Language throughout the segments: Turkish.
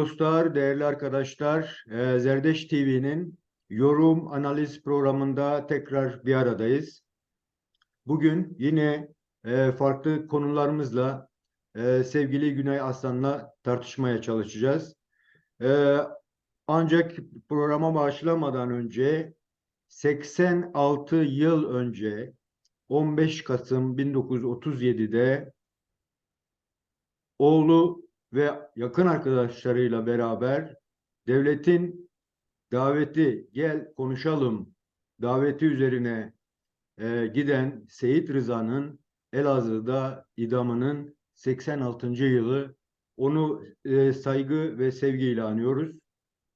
dostlar, değerli arkadaşlar, e, Zerdeş TV'nin yorum analiz programında tekrar bir aradayız. Bugün yine e, farklı konularımızla e, sevgili Güney Aslan'la tartışmaya çalışacağız. Ancak programa başlamadan önce 86 yıl önce 15 Kasım 1937'de oğlu ve yakın arkadaşlarıyla beraber devletin daveti gel konuşalım daveti üzerine e, giden Seyit Rıza'nın Elazığ'da idamının 86. yılı onu e, saygı ve sevgiyle anıyoruz.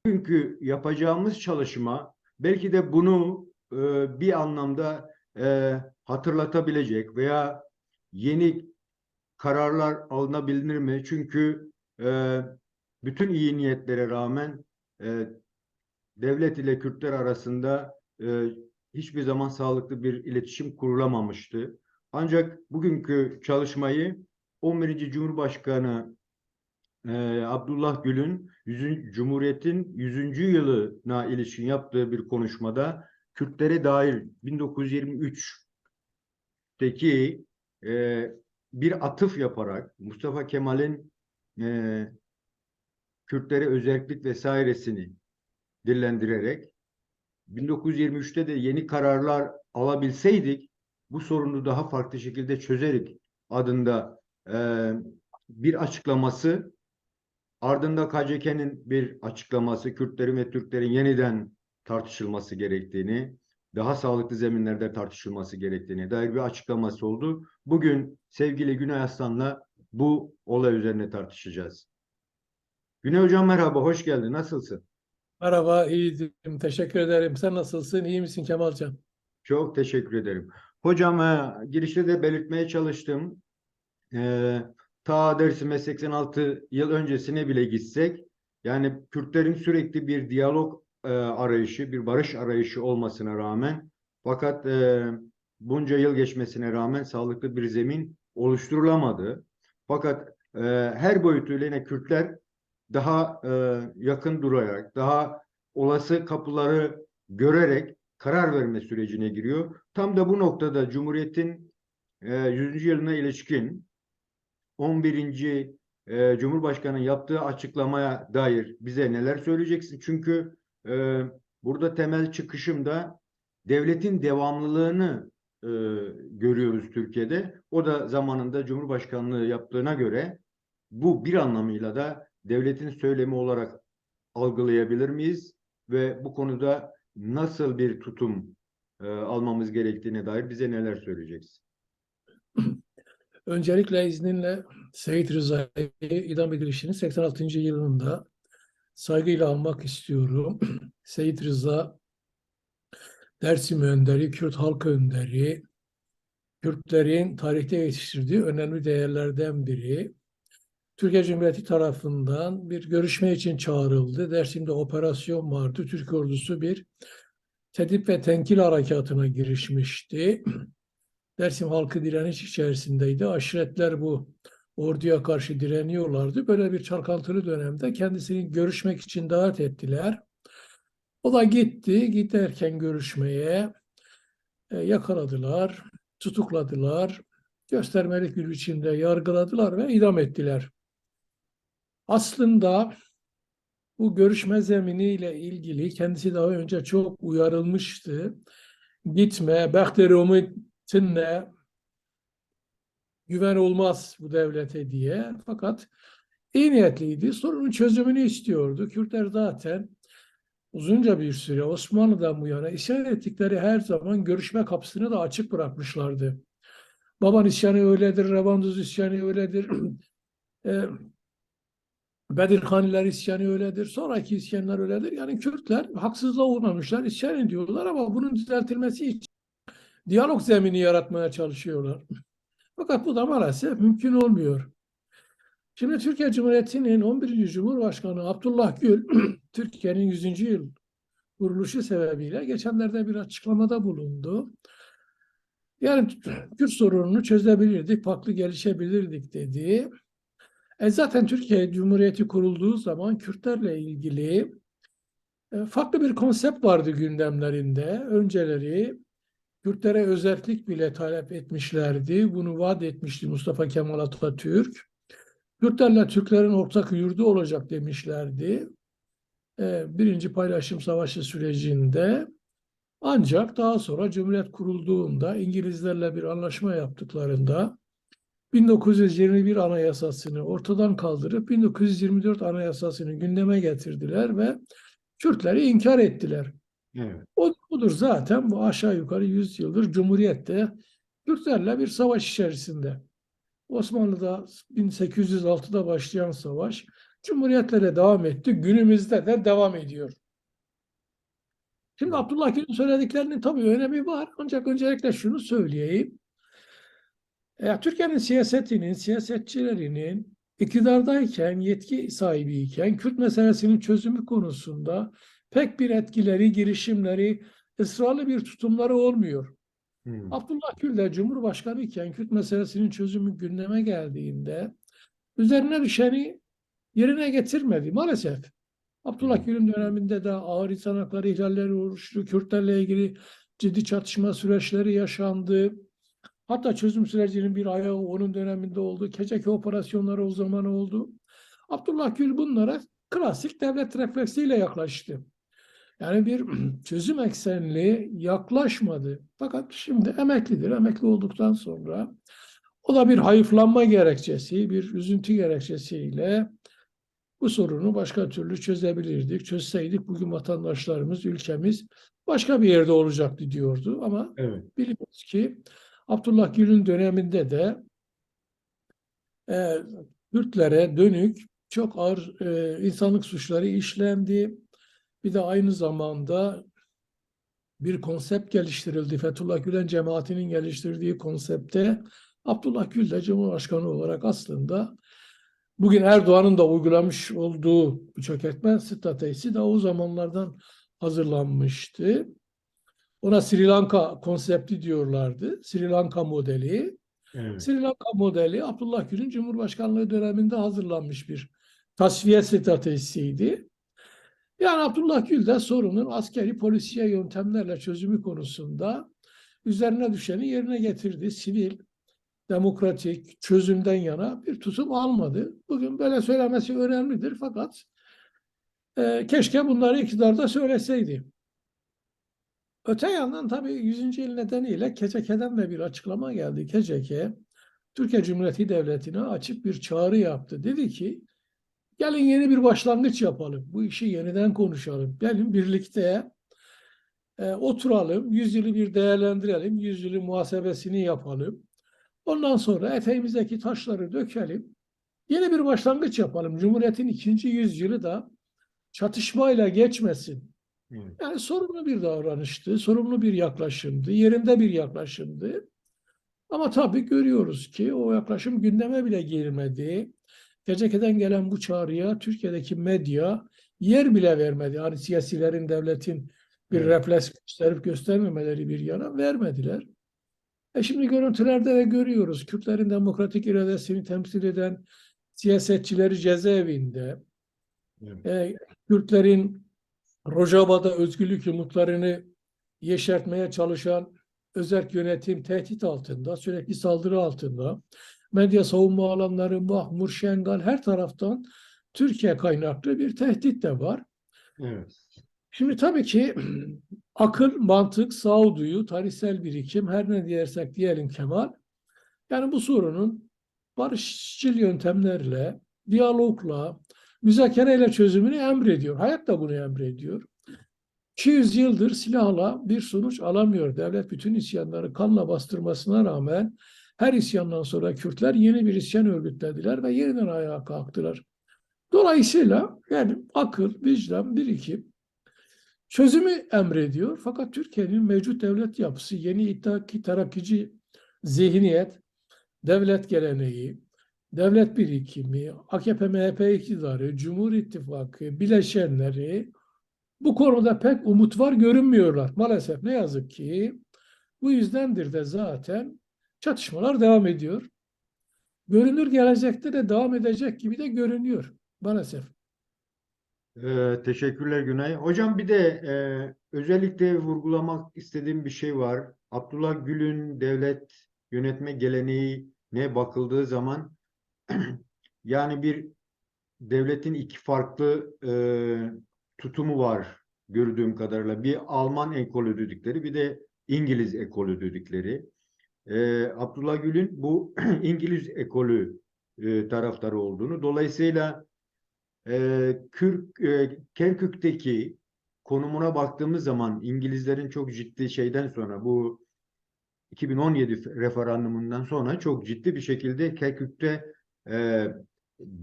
Bugünkü yapacağımız çalışma belki de bunu e, bir anlamda e, hatırlatabilecek veya yeni kararlar alınabilir mi? Çünkü e, bütün iyi niyetlere rağmen e, devlet ile Kürtler arasında e, hiçbir zaman sağlıklı bir iletişim kurulamamıştı. Ancak bugünkü çalışmayı 11. Cumhurbaşkanı e, Abdullah Gül'ün 100. Cumhuriyet'in 100. yılına ilişkin yaptığı bir konuşmada Kürtlere dair 1923'teki e, bir atıf yaparak Mustafa Kemal'in e, Kürtlere özellik vesairesini dillendirerek 1923'te de yeni kararlar alabilseydik bu sorunu daha farklı şekilde çözerik adında e, bir açıklaması ardında KCK'nin bir açıklaması Kürtlerin ve Türklerin yeniden tartışılması gerektiğini daha sağlıklı zeminlerde tartışılması gerektiğine dair bir açıklaması oldu. Bugün sevgili Güney Aslan'la bu olay üzerine tartışacağız. Güney Hocam merhaba, hoş geldin. Nasılsın? Merhaba, iyiyim. Teşekkür ederim. Sen nasılsın? İyi misin Kemalcan? Çok teşekkür ederim. Hocam e, girişte de belirtmeye çalıştım. E, ta dersime 86 yıl öncesine bile gitsek, yani Kürtlerin sürekli bir diyalog e, arayışı, bir barış arayışı olmasına rağmen fakat e, bunca yıl geçmesine rağmen sağlıklı bir zemin oluşturulamadı. Fakat e, her boyutuyla yine Kürtler daha e, yakın durarak, daha olası kapıları görerek karar verme sürecine giriyor. Tam da bu noktada Cumhuriyet'in e, 100. yılına ilişkin 11. E, Cumhurbaşkanı'nın yaptığı açıklamaya dair bize neler söyleyeceksin? Çünkü e, burada temel çıkışım da devletin devamlılığını e, görüyoruz Türkiye'de. O da zamanında Cumhurbaşkanlığı yaptığına göre bu bir anlamıyla da devletin söylemi olarak algılayabilir miyiz? Ve bu konuda nasıl bir tutum e, almamız gerektiğine dair bize neler söyleyeceksin? Öncelikle izninle Seyit Rıza'yı idam edilişinin 86. yılında saygıyla almak istiyorum. Seyit Rıza Dersim önderi, Kürt halkı önderi, Kürtlerin tarihte yetiştirdiği önemli değerlerden biri. Türkiye Cumhuriyeti tarafından bir görüşme için çağrıldı. Dersim'de operasyon vardı. Türk ordusu bir tedip ve tenkil harekatına girişmişti. Dersim halkı direniş içerisindeydi. Aşiretler bu orduya karşı direniyorlardı. Böyle bir çalkantılı dönemde kendisini görüşmek için davet ettiler. O da gitti. Giderken görüşmeye e, yakaladılar, tutukladılar, göstermelik bir biçimde yargıladılar ve idam ettiler. Aslında bu görüşme zeminiyle ilgili kendisi daha önce çok uyarılmıştı. Gitme, Behteri Umut'inle güven olmaz bu devlete diye. Fakat iyi niyetliydi. Sorunun çözümünü istiyordu. Kürtler zaten uzunca bir süre Osmanlı'dan bu yana isyan ettikleri her zaman görüşme kapısını da açık bırakmışlardı. Baban isyanı öyledir, Revanduz isyanı öyledir. e, Bedirhaniler isyanı öyledir, sonraki isyanlar öyledir. Yani Kürtler haksızlığa uğramışlar, isyan ediyorlar ama bunun düzeltilmesi için diyalog zemini yaratmaya çalışıyorlar. Fakat bu da maalesef mümkün olmuyor. Şimdi Türkiye Cumhuriyeti'nin 11. Cumhurbaşkanı Abdullah Gül, Türkiye'nin 100. yıl kuruluşu sebebiyle geçenlerde bir açıklamada bulundu. Yani Kürt sorununu çözebilirdik, farklı gelişebilirdik dedi. E zaten Türkiye Cumhuriyeti kurulduğu zaman Kürtlerle ilgili e, farklı bir konsept vardı gündemlerinde. Önceleri Kürtlere özellik bile talep etmişlerdi. Bunu vaat etmişti Mustafa Kemal Atatürk. Kürtlerle Türklerin ortak yurdu olacak demişlerdi. E, Birinci Paylaşım Savaşı sürecinde ancak daha sonra Cumhuriyet kurulduğunda İngilizlerle bir anlaşma yaptıklarında 1921 Anayasası'nı ortadan kaldırıp 1924 Anayasası'nı gündeme getirdiler ve Kürtleri inkar ettiler. Evet. O budur zaten bu aşağı yukarı 100 yıldır Cumhuriyet'te Kürtlerle bir savaş içerisinde. Osmanlı'da 1806'da başlayan savaş Cumhuriyetlere devam etti. Günümüzde de devam ediyor. Şimdi Abdullah Gül'ün söylediklerinin tabii önemi var. Ancak öncelikle şunu söyleyeyim. Ya, Türkiye'nin siyasetinin, siyasetçilerinin iktidardayken, yetki sahibiyken Kürt meselesinin çözümü konusunda pek bir etkileri, girişimleri, ısrarlı bir tutumları olmuyor. Hmm. Abdullah Gül de Cumhurbaşkanı iken Kürt meselesinin çözümü gündeme geldiğinde üzerine düşeni yerine getirmedi maalesef. Abdullah Gül'ün döneminde de ağır insan hakları ihlalleri oluştu. Kürtlerle ilgili ciddi çatışma süreçleri yaşandı. Hatta çözüm sürecinin bir ayağı onun döneminde oldu. Keçeke operasyonları o zaman oldu. Abdullah Gül bunlara klasik devlet refleksiyle yaklaştı. Yani bir çözüm eksenli yaklaşmadı. Fakat şimdi emeklidir. Emekli olduktan sonra o da bir hayıflanma gerekçesi, bir üzüntü gerekçesiyle bu sorunu başka türlü çözebilirdik. Çözseydik bugün vatandaşlarımız, ülkemiz başka bir yerde olacaktı diyordu. Ama Evet. biliyoruz ki Abdullah Gül'ün döneminde de e, Kürtlere dönük çok ağır e, insanlık suçları işlendi. Bir de aynı zamanda bir konsept geliştirildi. Fethullah Gülen cemaatinin geliştirdiği konsepte Abdullah Gül de Cumhurbaşkanı olarak aslında bugün Erdoğan'ın da uygulamış olduğu bu çökertme stratejisi de o zamanlardan hazırlanmıştı. Ona Sri Lanka konsepti diyorlardı. Sri Lanka modeli. Evet. Sri Lanka modeli Abdullah Gül'ün Cumhurbaşkanlığı döneminde hazırlanmış bir tasfiye stratejisiydi. Yani Abdullah Gül de sorunun askeri polisiye yöntemlerle çözümü konusunda üzerine düşeni yerine getirdi. Sivil, demokratik çözümden yana bir tutum almadı. Bugün böyle söylemesi önemlidir fakat e, keşke bunları iktidarda söyleseydi. Öte yandan tabii 100. yıl nedeniyle KCK'den de bir açıklama geldi. KCK, Türkiye Cumhuriyeti Devleti'ne açık bir çağrı yaptı. Dedi ki, gelin yeni bir başlangıç yapalım. Bu işi yeniden konuşalım. Gelin birlikte e, oturalım, yüzyılı bir değerlendirelim, yüzyılı muhasebesini yapalım. Ondan sonra eteğimizdeki taşları dökelim. Yeni bir başlangıç yapalım. Cumhuriyetin ikinci yüzyılı da çatışmayla geçmesin. Yani sorumlu bir davranıştı, sorumlu bir yaklaşımdı, yerinde bir yaklaşımdı. Ama tabii görüyoruz ki o yaklaşım gündeme bile girmedi. Gecekeden gelen bu çağrıya Türkiye'deki medya yer bile vermedi. Yani siyasilerin, devletin bir Evet. refleks gösterip göstermemeleri bir yana vermediler. E şimdi görüntülerde de görüyoruz. Kürtlerin demokratik iradesini temsil eden siyasetçileri cezaevinde. Evet. E, Kürtlerin Rojava'da özgürlük umutlarını yeşertmeye çalışan özerk yönetim tehdit altında, sürekli saldırı altında. Medya savunma alanları, Mahmur, Şengal her taraftan Türkiye kaynaklı bir tehdit de var. Evet. Şimdi tabii ki akıl, mantık, sağduyu, tarihsel birikim her ne diyersek diyelim Kemal. Yani bu sorunun barışçıl yöntemlerle, diyalogla, müzakereyle çözümünü emrediyor. Hayat da bunu emrediyor. 200 yıldır silahla bir sonuç alamıyor. Devlet bütün isyanları kanla bastırmasına rağmen her isyandan sonra Kürtler yeni bir isyan örgütlediler ve yeniden ayağa kalktılar. Dolayısıyla yani akıl, vicdan, birikim çözümü emrediyor. Fakat Türkiye'nin mevcut devlet yapısı, yeni ittihaki terakkici zihniyet, devlet geleneği, devlet birikimi, AKP-MHP iktidarı, Cumhur İttifakı, bileşenleri bu konuda pek umut var görünmüyorlar. Maalesef ne yazık ki bu yüzdendir de zaten çatışmalar devam ediyor. görünür gelecekte de devam edecek gibi de görünüyor maalesef. Ee, teşekkürler Günay. Hocam bir de e, özellikle vurgulamak istediğim bir şey var. Abdullah Gül'ün devlet yönetme geleneğine bakıldığı zaman yani bir devletin iki farklı e, tutumu var gördüğüm kadarıyla. Bir Alman ekolü dedikleri bir de İngiliz ekolü dedikleri. E, Abdullah Gül'ün bu İngiliz ekolü e, taraftarı olduğunu. Dolayısıyla e, Kürk, e, Kerkük'teki konumuna baktığımız zaman İngilizlerin çok ciddi şeyden sonra bu 2017 referandumundan sonra çok ciddi bir şekilde Kerkük'te e,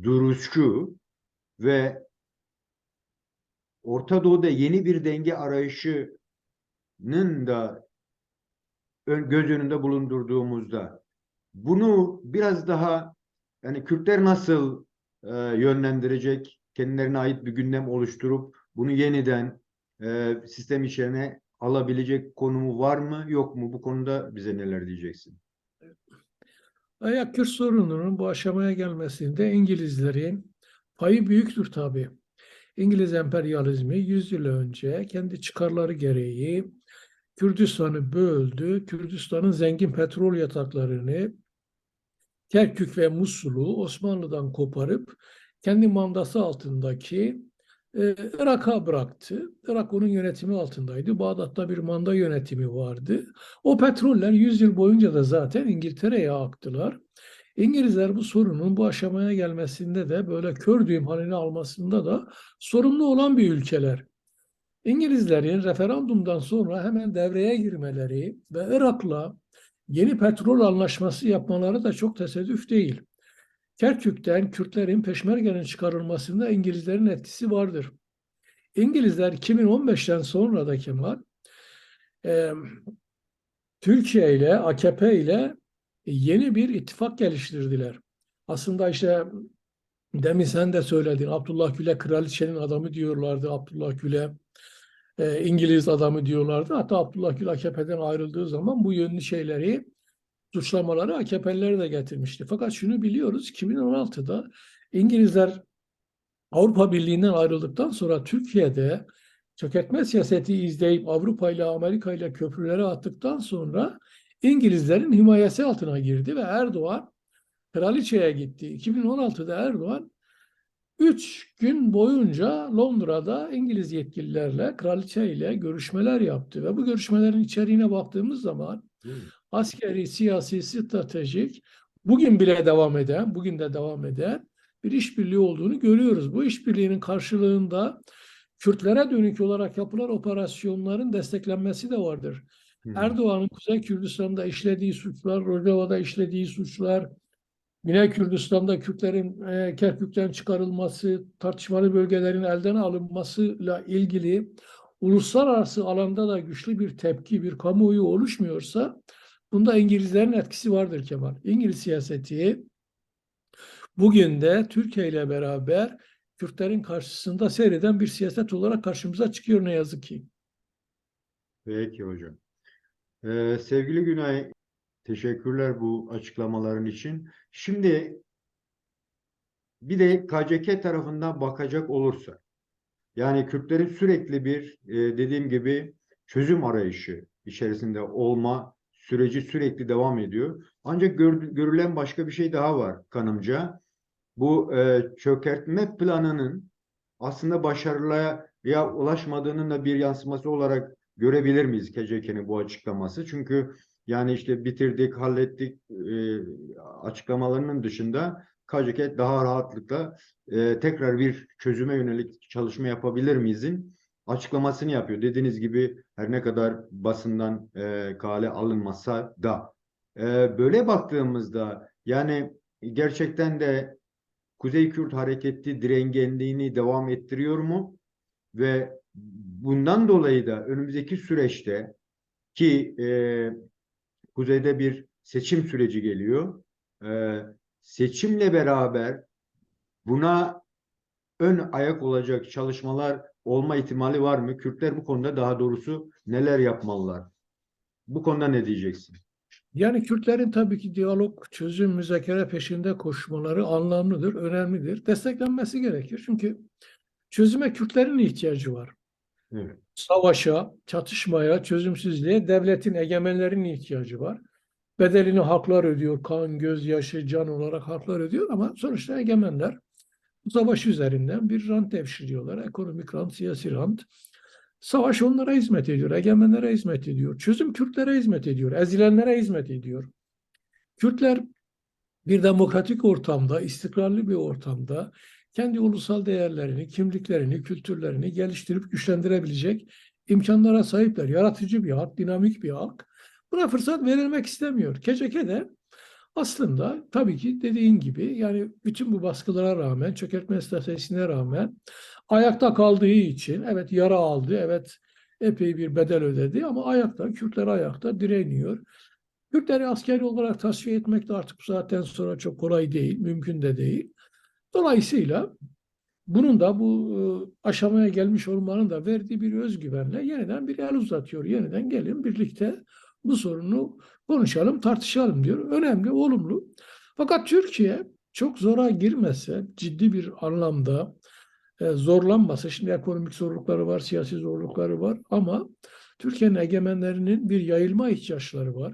duruşu ve Orta Doğu'da yeni bir denge arayışının da göz önünde bulundurduğumuzda bunu biraz daha yani Kürtler nasıl e, yönlendirecek, kendilerine ait bir gündem oluşturup bunu yeniden e, sistem içine alabilecek konumu var mı yok mu? Bu konuda bize neler diyeceksin? Ayak Kürt sorununun bu aşamaya gelmesinde İngilizlerin payı büyüktür tabii. İngiliz emperyalizmi 100 yıl önce kendi çıkarları gereği Kürdistan'ı böldü. Kürdistan'ın zengin petrol yataklarını Kerkük ve Musul'u Osmanlı'dan koparıp kendi mandası altındaki e, Irak'a bıraktı. Irak onun yönetimi altındaydı. Bağdat'ta bir manda yönetimi vardı. O petroller 100 yıl boyunca da zaten İngiltere'ye aktılar. İngilizler bu sorunun bu aşamaya gelmesinde de böyle kör düğüm halini almasında da sorumlu olan bir ülkeler. İngilizlerin referandumdan sonra hemen devreye girmeleri ve Irak'la yeni petrol anlaşması yapmaları da çok tesadüf değil. Kerkük'ten Kürtlerin Peşmerge'nin çıkarılmasında İngilizlerin etkisi vardır. İngilizler 2015'ten sonra da Kemal e, Türkiye ile AKP ile yeni bir ittifak geliştirdiler. Aslında işte demin sen de söyledin Abdullah Gül'e kraliçenin adamı diyorlardı Abdullah Gül'e e, İngiliz adamı diyorlardı. Hatta Abdullah Gül AKP'den ayrıldığı zaman bu yönlü şeyleri suçlamaları AKP'liler de getirmişti. Fakat şunu biliyoruz 2016'da İngilizler Avrupa Birliği'nden ayrıldıktan sonra Türkiye'de çökertme siyaseti izleyip Avrupa ile Amerika ile köprülere attıktan sonra İngilizlerin himayesi altına girdi ve Erdoğan kraliçeye gitti. 2016'da Erdoğan 3 gün boyunca Londra'da İngiliz yetkililerle, kraliçe ile görüşmeler yaptı ve bu görüşmelerin içeriğine baktığımız zaman askeri, siyasi, stratejik bugün bile devam eden, bugün de devam eden bir işbirliği olduğunu görüyoruz. Bu işbirliğinin karşılığında Kürtlere dönük olarak yapılan operasyonların desteklenmesi de vardır. Hı. Erdoğan'ın Kuzey Kürdistan'da işlediği suçlar, Rojava'da işlediği suçlar, Güney Kürdistan'da Kürtlerin e, Kerkük'ten çıkarılması, tartışmalı bölgelerin elden alınmasıyla ilgili uluslararası alanda da güçlü bir tepki, bir kamuoyu oluşmuyorsa bunda İngilizlerin etkisi vardır Kemal. İngiliz siyaseti bugün de Türkiye ile beraber Kürtlerin karşısında seyreden bir siyaset olarak karşımıza çıkıyor ne yazık ki. Peki hocam. Ee, sevgili Günay, teşekkürler bu açıklamaların için. Şimdi bir de KCK tarafından bakacak olursa, yani Kürtlerin sürekli bir e, dediğim gibi çözüm arayışı içerisinde olma süreci sürekli devam ediyor. Ancak gör- görülen başka bir şey daha var kanımca. Bu e, çökertme planının aslında başarıya ulaşmadığının da bir yansıması olarak görebilir miyiz KCK'nin bu açıklaması? Çünkü yani işte bitirdik, hallettik e, açıklamalarının dışında KCK daha rahatlıkla e, tekrar bir çözüme yönelik çalışma yapabilir miyizin açıklamasını yapıyor. Dediğiniz gibi her ne kadar basından e, kale alınmasa da. E, böyle baktığımızda yani gerçekten de Kuzey Kürt hareketi direngenliğini devam ettiriyor mu? Ve bundan dolayı da önümüzdeki süreçte ki e, kuzeyde bir seçim süreci geliyor. E, seçimle beraber buna ön ayak olacak çalışmalar olma ihtimali var mı? Kürtler bu konuda daha doğrusu neler yapmalılar? Bu konuda ne diyeceksin? Yani Kürtlerin tabii ki diyalog, çözüm, müzakere peşinde koşmaları anlamlıdır, önemlidir. Desteklenmesi gerekir. Çünkü çözüme Kürtlerin ihtiyacı var. Evet. Savaşa, çatışmaya, çözümsüzlüğe devletin, egemenlerin ihtiyacı var. Bedelini haklar ödüyor, kan, gözyaşı, can olarak haklar ödüyor ama sonuçta egemenler bu savaş üzerinden bir rant devşiriyorlar. Ekonomik rant, siyasi rant. Savaş onlara hizmet ediyor, egemenlere hizmet ediyor. Çözüm Kürtlere hizmet ediyor, ezilenlere hizmet ediyor. Kürtler bir demokratik ortamda, istikrarlı bir ortamda kendi ulusal değerlerini, kimliklerini, kültürlerini geliştirip güçlendirebilecek imkanlara sahipler. Yaratıcı bir halk, dinamik bir halk. Buna fırsat verilmek istemiyor. KCK de aslında tabii ki dediğin gibi yani bütün bu baskılara rağmen, çökertme stratejisine rağmen ayakta kaldığı için evet yara aldı, evet epey bir bedel ödedi ama ayakta, Kürtler ayakta direniyor. Kürtleri askeri olarak tasfiye etmek de artık bu saatten sonra çok kolay değil, mümkün de değil. Dolayısıyla bunun da bu e, aşamaya gelmiş olmanın da verdiği bir özgüvenle yeniden bir el uzatıyor. Yeniden gelin birlikte bu sorunu konuşalım, tartışalım diyor. Önemli, olumlu. Fakat Türkiye çok zora girmese, ciddi bir anlamda e, zorlanmasa, şimdi ekonomik zorlukları var, siyasi zorlukları var ama Türkiye'nin egemenlerinin bir yayılma ihtiyaçları var.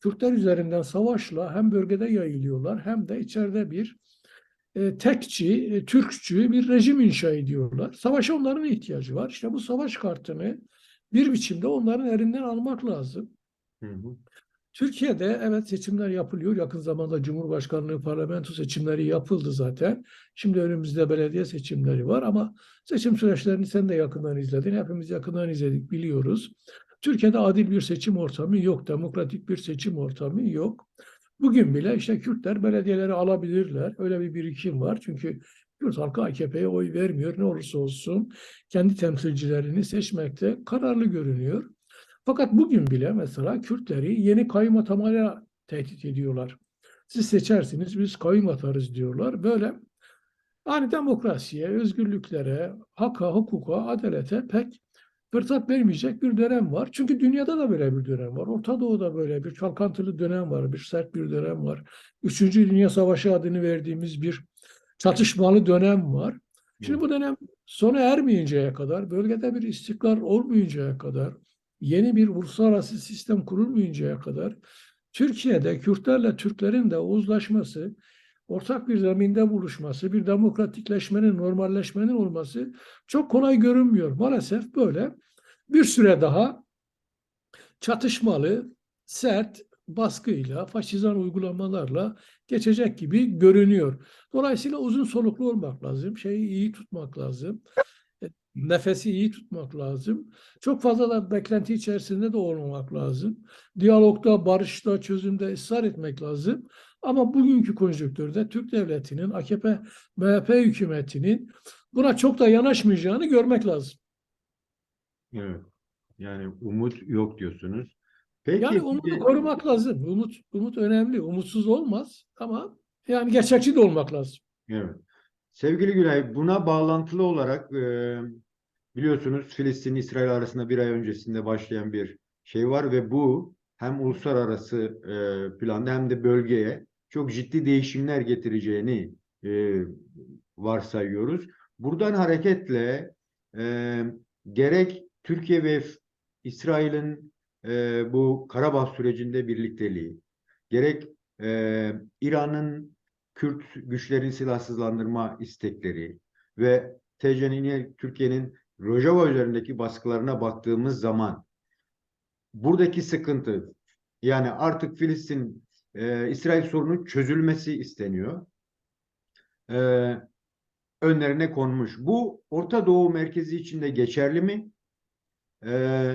Kürtler üzerinden savaşla hem bölgede yayılıyorlar hem de içeride bir tekçi, e, Türkçü bir rejim inşa ediyorlar. Savaşa onların ihtiyacı var. İşte bu savaş kartını bir biçimde onların elinden almak lazım. Hı hı. Türkiye'de evet seçimler yapılıyor. Yakın zamanda Cumhurbaşkanlığı parlamento seçimleri yapıldı zaten. Şimdi önümüzde belediye seçimleri var ama seçim süreçlerini sen de yakından izledin. Hepimiz yakından izledik, biliyoruz. Türkiye'de adil bir seçim ortamı yok, demokratik bir seçim ortamı yok. Bugün bile işte Kürtler belediyeleri alabilirler. Öyle bir birikim var. Çünkü Kürt halkı AKP'ye oy vermiyor. Ne olursa olsun kendi temsilcilerini seçmekte kararlı görünüyor. Fakat bugün bile mesela Kürtleri yeni kayyum atamayla tehdit ediyorlar. Siz seçersiniz, biz kayyum atarız diyorlar. Böyle hani demokrasiye, özgürlüklere, haka, hukuka, adalete pek fırsat vermeyecek bir dönem var. Çünkü dünyada da böyle bir dönem var. Orta Doğu'da böyle bir çalkantılı dönem var, bir sert bir dönem var. Üçüncü Dünya Savaşı adını verdiğimiz bir çatışmalı dönem var. Şimdi bu dönem sona ermeyinceye kadar, bölgede bir istikrar olmayıncaya kadar, yeni bir uluslararası sistem kurulmayıncaya kadar Türkiye'de Kürtlerle Türklerin de uzlaşması, ortak bir zeminde buluşması, bir demokratikleşmenin, normalleşmenin olması çok kolay görünmüyor. Maalesef böyle bir süre daha çatışmalı, sert baskıyla, faşizan uygulamalarla geçecek gibi görünüyor. Dolayısıyla uzun soluklu olmak lazım, şeyi iyi tutmak lazım, e, nefesi iyi tutmak lazım. Çok fazla da beklenti içerisinde de olmamak lazım. Diyalogda, barışta, çözümde ısrar etmek lazım. Ama bugünkü konjonktürde Türk Devleti'nin, AKP, MHP hükümetinin buna çok da yanaşmayacağını görmek lazım. Evet. Yani umut yok diyorsunuz. Peki Yani umudu şimdi- korumak lazım. Umut, umut önemli. Umutsuz olmaz ama yani gerçekçi de olmak lazım. Evet. Sevgili Gülay, buna bağlantılı olarak e, biliyorsunuz Filistin İsrail arasında bir ay öncesinde başlayan bir şey var ve bu hem uluslararası e, planda hem de bölgeye çok ciddi değişimler getireceğini e, varsayıyoruz. Buradan hareketle e, gerek Türkiye ve İsrail'in e, bu Karabağ sürecinde birlikteliği, gerek e, İran'ın Kürt güçlerin silahsızlandırma istekleri ve TC'nin Türkiye'nin Rojava üzerindeki baskılarına baktığımız zaman buradaki sıkıntı yani artık Filistin e, İsrail sorunu çözülmesi isteniyor. E, önlerine konmuş. Bu Orta Doğu merkezi içinde geçerli mi? E,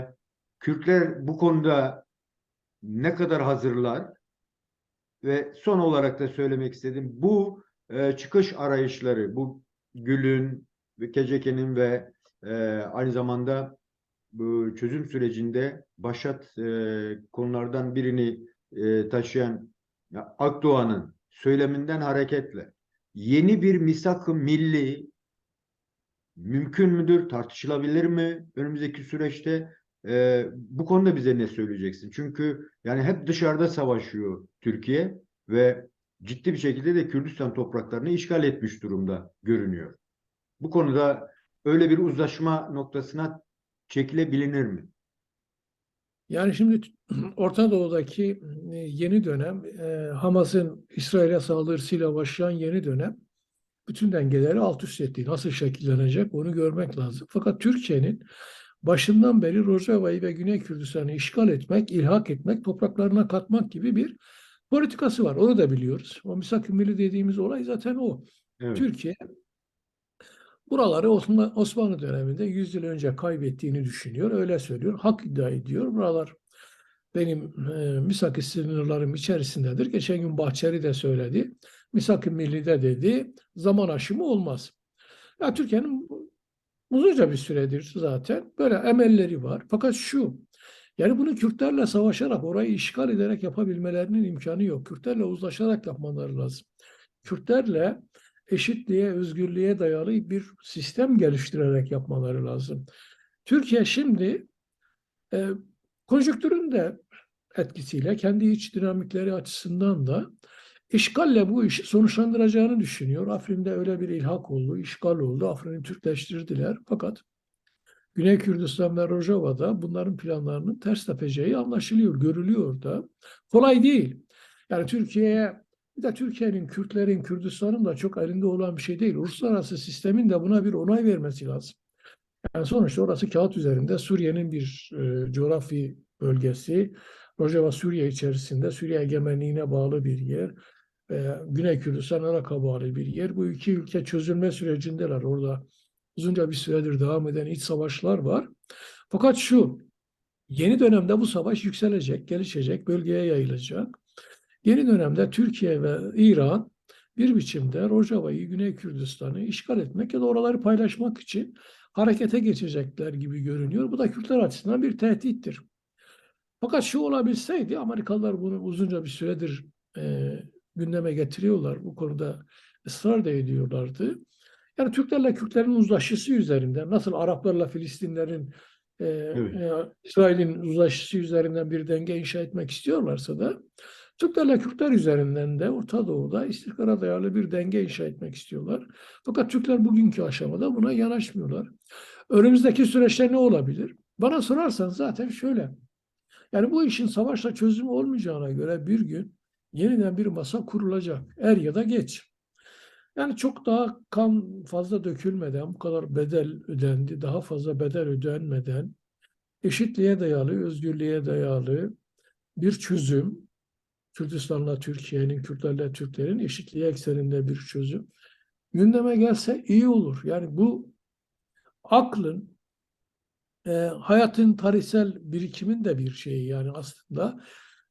Kürtler bu konuda ne kadar hazırlar? Ve son olarak da söylemek istedim. Bu e, çıkış arayışları, bu Gül'ün ve Keceke'nin ve e, aynı zamanda bu çözüm sürecinde başat e, konulardan birini e, taşıyan ya, Akdoğan'ın söyleminden hareketle yeni bir misak-ı milli mümkün müdür, tartışılabilir mi önümüzdeki süreçte? e, bu konuda bize ne söyleyeceksin? Çünkü yani hep dışarıda savaşıyor Türkiye ve ciddi bir şekilde de Kürdistan topraklarını işgal etmiş durumda görünüyor. Bu konuda öyle bir uzlaşma noktasına çekilebilir mi? Yani şimdi Orta Doğu'daki e, yeni dönem, e, Hamas'ın İsrail'e saldırısıyla başlayan yeni dönem bütün dengeleri alt üst ettiği nasıl şekillenecek onu görmek lazım. Fakat Türkiye'nin başından beri Rojava'yı ve Güney Kürdistan'ı işgal etmek, ilhak etmek, topraklarına katmak gibi bir politikası var. Onu da biliyoruz. O misak milli dediğimiz olay zaten o. Evet. Türkiye buraları Osman- Osmanlı döneminde 100 yıl önce kaybettiğini düşünüyor. Öyle söylüyor. Hak iddia ediyor. Buralar benim e, misak sınırlarım içerisindedir. Geçen gün Bahçeli de söyledi. Misak-ı Milli'de dedi zaman aşımı olmaz. Ya Türkiye'nin uzunca bir süredir zaten böyle emelleri var. Fakat şu yani bunu Kürtlerle savaşarak orayı işgal ederek yapabilmelerinin imkanı yok. Kürtlerle uzlaşarak yapmaları lazım. Kürtlerle eşitliğe, özgürlüğe dayalı bir sistem geliştirerek yapmaları lazım. Türkiye şimdi e, konjonktürün de etkisiyle kendi iç dinamikleri açısından da işgalle bu işi sonuçlandıracağını düşünüyor. Afrin'de öyle bir ilhak oldu, işgal oldu. Afrin'i Türkleştirdiler. Fakat Güney Kürdistan ve Rojava'da bunların planlarının ters tepeceği anlaşılıyor, görülüyor da. Kolay değil. Yani Türkiye'ye bir de Türkiye'nin, Kürtlerin, Kürdistan'ın da çok elinde olan bir şey değil. Uluslararası sistemin de buna bir onay vermesi lazım. Yani sonuçta orası kağıt üzerinde Suriye'nin bir e, coğrafi bölgesi. Rojava Suriye içerisinde Suriye egemenliğine bağlı bir yer. E, Güney Kürdistan Irak'a bağlı bir yer. Bu iki ülke çözülme sürecindeler. Orada uzunca bir süredir devam eden iç savaşlar var. Fakat şu yeni dönemde bu savaş yükselecek, gelişecek, bölgeye yayılacak. Yeni dönemde Türkiye ve İran bir biçimde Rojava'yı, Güney Kürdistan'ı işgal etmek ya da oraları paylaşmak için harekete geçecekler gibi görünüyor. Bu da Kürtler açısından bir tehdittir. Fakat şu olabilseydi Amerikalılar bunu uzunca bir süredir e, gündeme getiriyorlar. Bu konuda ısrar da ediyorlardı. Yani Türklerle Kürtlerin uzlaşısı üzerinden nasıl Araplarla Filistinlerin e, Evet. e, İsrail'in uzlaşısı üzerinden bir denge inşa etmek istiyorlarsa da Türklerle Kürtler üzerinden de Orta Doğu'da istikrara dayalı bir denge inşa etmek istiyorlar. Fakat Türkler bugünkü aşamada buna yanaşmıyorlar. Önümüzdeki süreçte ne olabilir? Bana sorarsan zaten şöyle. Yani bu işin savaşla çözümü olmayacağına göre bir gün yeniden bir masa kurulacak. Er ya da geç. Yani çok daha kan fazla dökülmeden, bu kadar bedel ödendi, daha fazla bedel ödenmeden eşitliğe dayalı, özgürlüğe dayalı bir çözüm, Kürdistan'la Türkiye'nin, Kürtlerle Türklerin eşitliği ekseninde bir çözüm gündeme gelse iyi olur. Yani bu aklın, e, hayatın tarihsel birikimin de bir şeyi yani aslında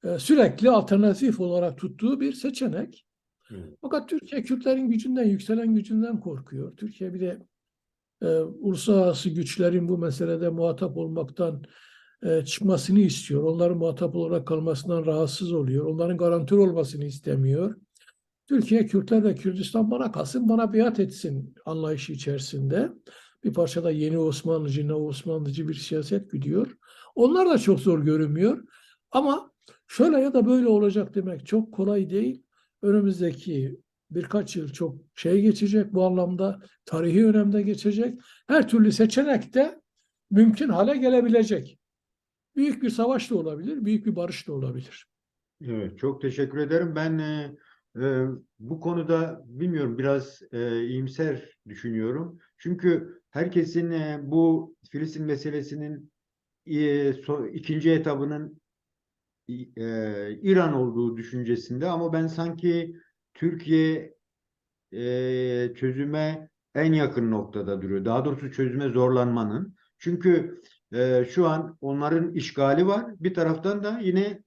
e, sürekli alternatif olarak tuttuğu bir seçenek. Evet. Fakat Türkiye Kürtlerin gücünden, yükselen gücünden korkuyor. Türkiye bir de e, uluslararası güçlerin bu meselede muhatap olmaktan e, çıkmasını istiyor. Onların muhatap olarak kalmasından rahatsız oluyor. Onların garantör olmasını istemiyor. Türkiye, Kürtler ve Kürdistan bana kalsın, bana biat etsin anlayışı içerisinde. Bir parçada yeni Osmanlıcı, ne Osmanlıcı bir siyaset gidiyor. Onlar da çok zor görünmüyor. Ama şöyle ya da böyle olacak demek çok kolay değil. Önümüzdeki birkaç yıl çok şey geçecek bu anlamda, tarihi önemde geçecek. Her türlü seçenek de mümkün hale gelebilecek. Büyük bir savaş da olabilir, büyük bir barış da olabilir. Evet, çok teşekkür ederim. Ben e, e, bu konuda bilmiyorum biraz e, iyimser düşünüyorum. Çünkü herkesin e, bu Filistin meselesinin e, so- ikinci etabının e, İran olduğu düşüncesinde ama ben sanki Türkiye e, çözüme en yakın noktada duruyor. Daha doğrusu çözüme zorlanmanın. Çünkü e, şu an onların işgali var. Bir taraftan da yine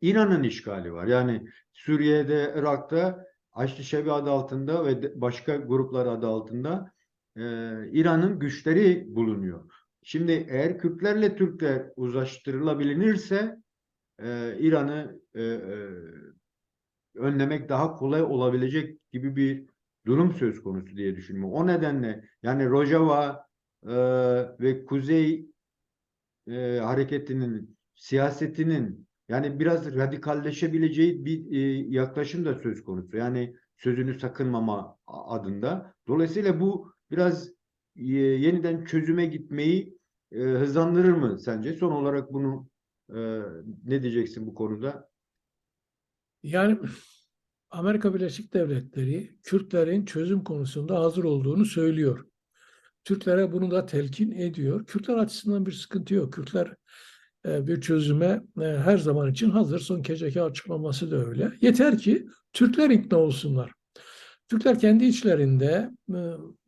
İran'ın işgali var. Yani Suriye'de, Irak'ta Haçlı Şebi adı altında ve başka gruplar adı altında e, İran'ın güçleri bulunuyor. Şimdi eğer Kürtlerle Türkler uzlaştırılabilirse e, İran'ı e, e, önlemek daha kolay olabilecek gibi bir durum söz konusu diye düşünüyorum. O nedenle yani Rojava e, ve Kuzey e, hareketinin, siyasetinin yani biraz radikalleşebileceği bir e, yaklaşım da söz konusu. Yani sözünü sakınmama adında. Dolayısıyla bu biraz e, yeniden çözüme gitmeyi e, hızlandırır mı sence? Son olarak bunu e, ne diyeceksin bu konuda? Yani Amerika Birleşik Devletleri Kürtlerin çözüm konusunda hazır olduğunu söylüyor. Türklere bunu da telkin ediyor. Kürtler açısından bir sıkıntı yok. Kürtler e, bir çözüme e, her zaman için hazır. Son KCK açıklaması da öyle. Yeter ki Türkler ikna olsunlar. Türkler kendi içlerinde e,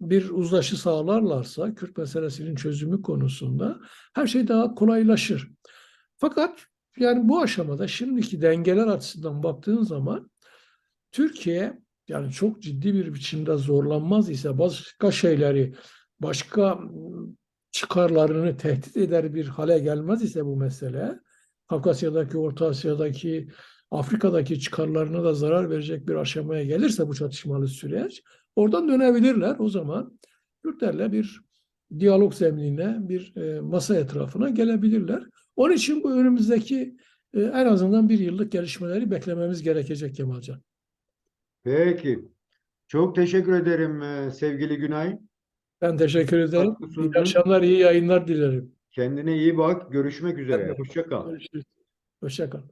bir uzlaşı sağlarlarsa Kürt meselesinin çözümü konusunda her şey daha kolaylaşır. Fakat yani bu aşamada şimdiki dengeler açısından baktığın zaman Türkiye yani çok ciddi bir biçimde zorlanmaz ise başka şeyleri, başka ıı, çıkarlarını tehdit eder bir hale gelmez ise bu mesele, Kafkasya'daki, Orta Asya'daki, Afrika'daki çıkarlarına da zarar verecek bir aşamaya gelirse bu çatışmalı süreç, oradan dönebilirler. O zaman Kürtlerle bir diyalog zeminine, bir e, masa etrafına gelebilirler. Onun için bu önümüzdeki e, en azından bir yıllık gelişmeleri beklememiz gerekecek Kemalcan. Peki. Çok teşekkür ederim e, sevgili Günay. Ben teşekkür ederim. İyi akşamlar, iyi yayınlar dilerim. Kendine iyi bak. Görüşmek üzere. Hoşça kal. Görüşürüz. Hoşça kal.